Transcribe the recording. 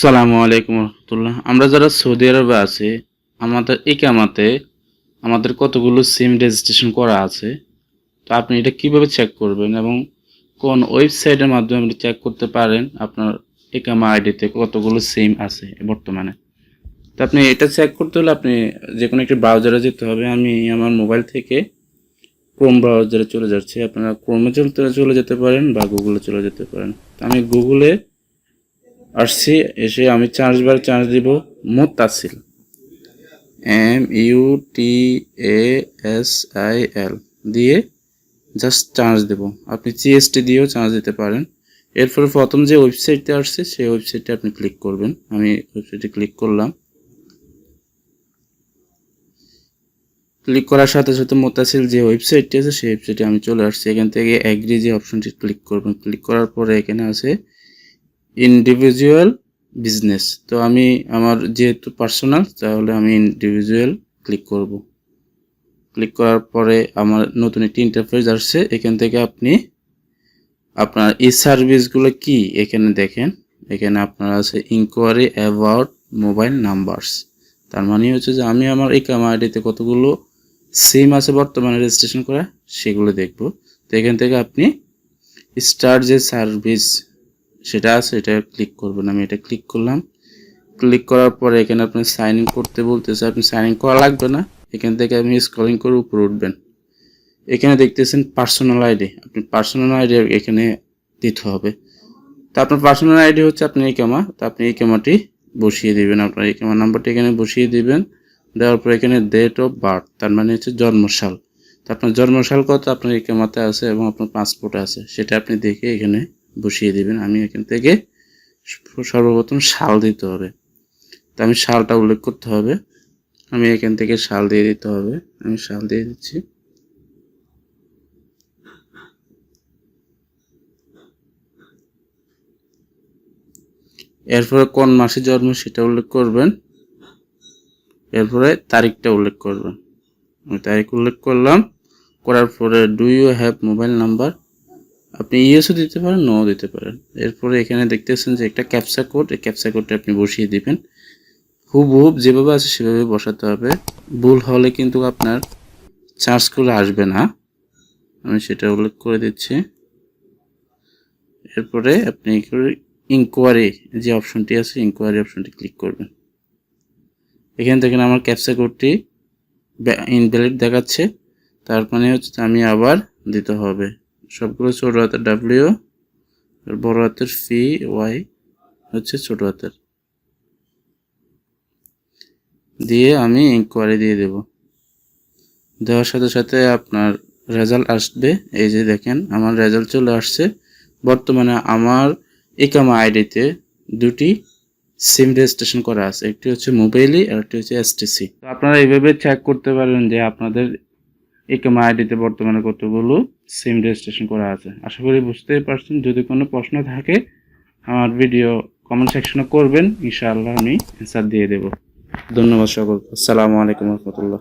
সালামু আলাইকুম রহমতুল্লাহ। আমরা যারা সৌদি আরবে আছি, আমাদের ইকামাতে আমাদের কতগুলো সিম রেজিস্ট্রেশন করা আছে, তো আপনি এটা কীভাবে চেক করবেন এবং কোন ওয়েবসাইটের মাধ্যমে আপনি চেক করতে পারেন আপনার ইকামা আইডিতে কতগুলো সিম আছে বর্তমানে? তো আপনি এটা চেক করতে হলে আপনি যে কোনো একটি ব্রাউজারে যেতে হবে। আমি আমার মোবাইল থেকে ক্রোম ব্রাউজারে চলে যাচ্ছি। আপনারা ক্রোমে চলতে চলে যেতে পারেন বা গুগলে চলে যেতে পারেন। আমি গুগলে আসছি, এসে আমি চার্জ বার চার্জ দিব মোত্তাসিল। M U T A S I L দিয়ে জাস্ট চার্জ দেব। আপনি জিএসটি দিয়েও চার্জ দিতে পারেন। এরপরে প্রথম যে ওয়েবসাইটটা আসছে, সেই ওয়েবসাইটে আপনি ক্লিক করবেন। আমি ওয়েবসাইটে ক্লিক করলাম। ক্লিক করার সাথে সাথে মোতাসিল যে ওয়েবসাইটটি আছে, সেই ওয়েবসাইটে আমি চলে আসছি। এখান থেকে অ্যাগ্রি যে অপশনটি ক্লিক করবেন। ক্লিক করার পরে এখানে আছে ইন্ডিভিজুয়াল বিজনেস তো আমি আমার যেহেতু পার্সোনাল তাহলে আমি ইন্ডিভিজুয়াল ক্লিক করব। ক্লিক করার পরে আমার নতুন একটি ইন্টারফেস আসছে। এখান থেকে আপনি আপনার এই সার্ভিসগুলো কি? এখানে দেখেন, এখানে আপনার আছে ইনকোয়ারি অ্যাবাউট মোবাইল নাম্বারস তার মানে হচ্ছে যে আমি আমার এই আইডিতে কতগুলো সিম আছে বর্তমানে রেজিস্ট্রেশন করা সেগুলো দেখব। তো এখান থেকে আপনি স্টার যে সার্ভিস সেটা আছে, এটা ক্লিক করবেন। আমি এটা ক্লিক করলাম। ক্লিক করার পরে এখানে আপনি সাইন ইন করতে বলতেছে, আপনি সাইন ইন করা লাগবে না। এখান থেকে আপনি স্ক্রলিং করে উপরে উঠবেন। এখানে দেখতেছেন পার্সোনাল আইডি আপনি পার্সোনাল আইডি এখানে দিতে হবে। তো আপনার পার্সোনাল আইডি হচ্ছে আপনি এই ক্যামা তো আপনি এই ক্যামাটি বসিয়ে দিবেন। আপনার এই ক্যামার নাম্বারটি এখানে বসিয়ে দিবেন। দেওয়ার পর এখানে ডেট অফ বার্থ তার মানে হচ্ছে জন্মসাল। তো আপনার জন্মসাল কত? আপনার এই ক্যামাতে আছে এবং আপনার পাসপোর্ট আছে। সেটা আপনি দেখে এখানে বসিয়ে দিবেন। আমি এখান থেকে সর্বপ্রথম শাল দিতে হবে। তো আমি শালটা উল্লেখ করতে হবে। আমি এখান থেকে শাল দিয়ে দিতে হবে। আমি শাল দিয়ে দিচ্ছি। এরপরে কোন মাসে জন্ম সেটা উল্লেখ করবেন। এরপরে তারিখটা উল্লেখ করবেন। আমি তারিখ উল্লেখ করলাম। করার পরে do you have mobile number আপনি ইয়েসও দিতে পারেন নো দিতে পারেন। এরপরে এখানে দেখতেছেন যে একটা ক্যাপসা কোড এই ক্যাপসা কোডটা আপনি বসিয়ে দিবেন। হুবহুব যেভাবে আছে সেভাবে বসাতে হবে। ভুল হলে কিন্তু আপনার চার্জ করে আসবে না। আমি সেটা উল্লেখ করে দিচ্ছি। এরপরে আপনি ইনকোয়ারি যে অপশনটি আছে ইনকোয়ারি অপশনটি ক্লিক করবেন। এখান থেকে আমার ক্যাপসা কোডটি ইনভ্যালিড দেখাচ্ছে। তার মানে হচ্ছে আমি আবার দিতে হবে। সবগুলো ছোট হাতের ডাব্লিউ আর বড় হাতের ফি ওয়াই হচ্ছে ছোট হাতের। দিয়ে আমি ইনকোয়ারি দিয়ে দেব। দেওয়ার সাথে সাথে আপনার রেজাল্ট আসবে। এই যে দেখেন, আমার রেজাল্ট চলে আসছে। বর্তমানে আমার ইকামা আইডিতে দুটি সিম রেজিস্ট্রেশন করা আছে। একটি হচ্ছে মোবাইলি আর একটি হচ্ছে এসটিসি আপনারা এইভাবে চেক করতে পারেন যে আপনাদের ইকামা আইডিতে বর্তমানে কতগুলো সিম রেজিস্ট্রেশন করা আছে। আশা করি বুঝতেই পারছেন। যদি কোনো প্রশ্ন থাকে, আমার ভিডিও কমেন্ট সেকশনে করবেন। ইনশাআল্লাহ আমি অ্যান্সার দিয়ে দেব। ধন্যবাদ সকল আসসালামু আলাইকুম রহমতুল্লাহ।